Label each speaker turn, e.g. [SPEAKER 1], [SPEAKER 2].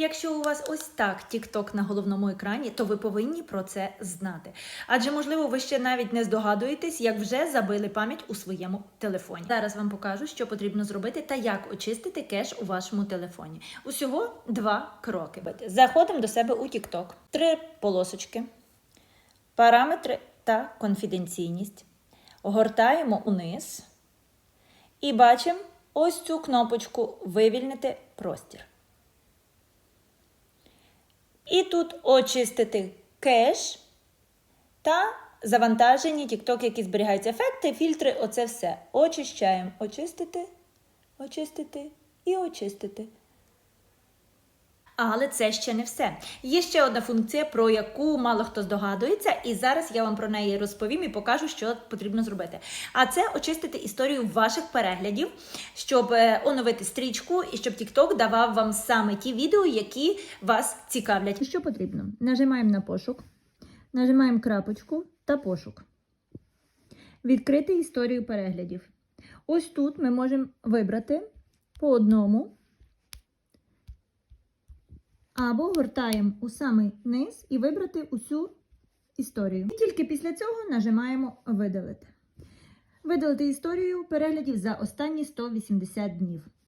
[SPEAKER 1] Якщо у вас ось так TikTok на головному екрані, то ви повинні про це знати. Адже, можливо, ви ще навіть не здогадуєтесь, як вже забили пам'ять у своєму телефоні. Зараз вам покажу, що потрібно зробити та як очистити кеш у вашому телефоні. Усього два кроки. Заходимо до себе у TikTok. Три полосочки, параметри та конфіденційність. Гортаємо униз і бачимо ось цю кнопочку Вивільнити простір. І тут очистити кеш та завантажені TikTok, які зберігаються ефекти, фільтри, оце все. Очищаємо. Очистити, очистити і очистити. Але це ще не все. Є ще одна функція, про яку мало хто здогадується, і зараз я вам про неї розповім і покажу, що потрібно зробити. А це очистити історію ваших переглядів, щоб е, оновити стрічку і щоб TikTok давав вам саме ті відео, які вас цікавлять. Що потрібно? Нажимаємо на пошук, нажимаємо крапочку та пошук. Відкрити історію переглядів. Ось тут ми можемо вибрати по одному. Або гортаємо у самий низ і вибрати усю історію. І тільки після цього нажимаємо Видалити. Видалити історію переглядів за останні 180 днів.